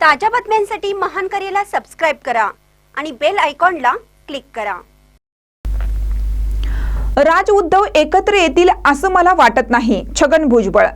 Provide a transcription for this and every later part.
ताज्या बातम्यांसाठी महान करेला सबस्क्राईब करा आणि बेल आयकॉनला क्लिक करा. राज उद्धव एकत्र येतील असं मला वाटत नाही छगन भुजबळ.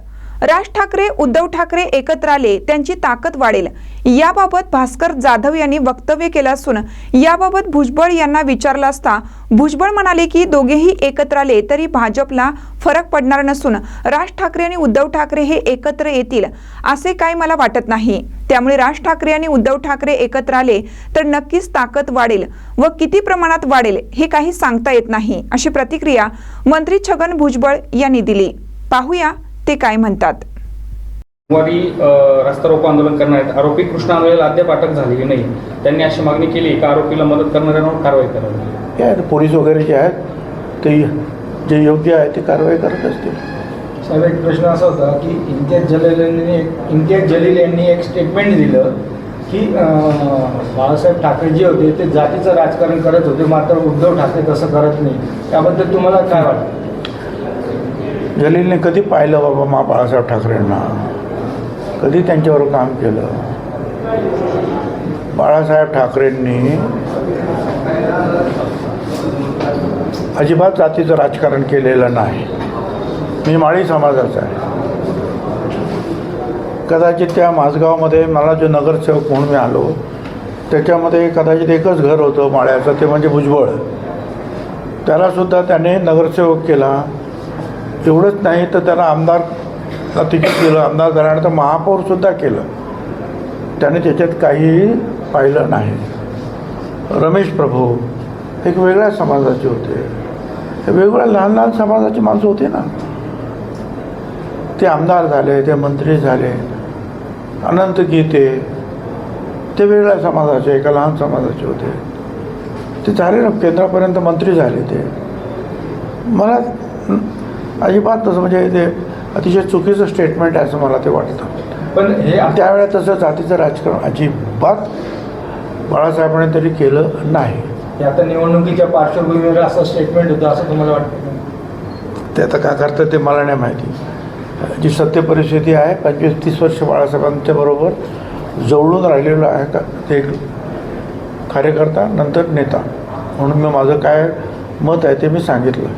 राज ठाकरे उद्धव ठाकरे एकत्र आले त्यांची ताकद वाढेल. याबाबत भास्कर जाधव यांनी वक्तव्य केलं असून याबाबत भुजबळ यांना विचारलं असता भुजबळ म्हणाले की दोघेही एकत्र आले तरी भाजपला फरक पडणार नसून राज ठाकरे आणि उद्धव ठाकरे हे एकत्र येतील असे काय मला वाटत नाही. त्यामुळे राज ठाकरे आणि उद्धव ठाकरे एकत्र आले तर नक्कीच ताकद वाढेल व किती प्रमाणात वाढेल हे काही सांगता येत नाही अशी प्रतिक्रिया मंत्री छगन भुजबळ यांनी दिली. पाहूया ते काय म्हणतात. सोमवारी रास्ता रोको आंदोलन करणार आहेत. आरोपी कृष्णा आंदोलन अद्याप अटक झालेली नाही. त्यांनी अशी मागणी केली का आरोपीला मदत करणाऱ्यांवर कारवाई करावी. पोलीस वगैरे जे आहेत ते जे योग्य आहे ते कारवाई करत असतील. साहेब एक प्रश्न असा होता की इम्तियाज जलील यांनी एक इम्तियाज जलील यांनी एक स्टेटमेंट दिलं की बाळासाहेब ठाकरे जे होते ते जातीचं राजकारण करत होते मात्र उद्धव ठाकरे तसं करत नाही. त्याबद्दल तुम्हाला काय वाटतं? जलीलने कधी पाहिलं बाबा मा बाळासाहेब ठाकरेंना? कधी त्यांच्यावर काम केलं? बाळासाहेब ठाकरेंनी अजिबात जातीचं राजकारण केलेलं नाही. मी माळी समाजाचा आहे. कदाचित त्या माझगावमध्ये मला जो नगरसेवक म्हणून मी आलो त्याच्यामध्ये कदाचित एकच घर होतं माळ्याचं ते म्हणजे भुजबळ. त्यालासुद्धा त्याने नगरसेवक केला. एवढंच नाही तर त्याला आमदार तिकीट दिलं आमदार झाल्यानंतर महापौरसुद्धा केलं. त्याने त्याच्यात काहीही पाहिलं नाही. रमेश प्रभू एक वेगळ्या समाजाचे होते. हे वेगवेगळ्या लहान लहान समाजाची माणसं होती ना. ते आमदार झाले ते मंत्री झाले अनंत गीते ते वेगळ्या समाजाचे एका लहान समाजाचे होते. ते झाले ना केंद्रापर्यंत मंत्री झाले ते. मला अजिबात तसं म्हणजे ते अतिशय चुकीचं स्टेटमेंट आहे असं मला ते वाटतं. पण हे त्यावेळेला तसं जातीचं राजकारण अजिबात बाळासाहेबांनी तरी केलं नाही. हे आता निवडणुकीच्या पार्श्वभूमीवर असं स्टेटमेंट होतं असं तुम्हाला वाटतं? ते आता काय करतं ते मला नाही माहिती. जी सत्य परिस्थिती आहे पंचवीस तीस वर्ष बाळासाहेबांच्या बरोबर जवळून राहिलेलो आहे का? ते एक कार्यकर्ता नंतर नेता. म्हणून मी माझं काय मत आहे ते मी सांगितलं.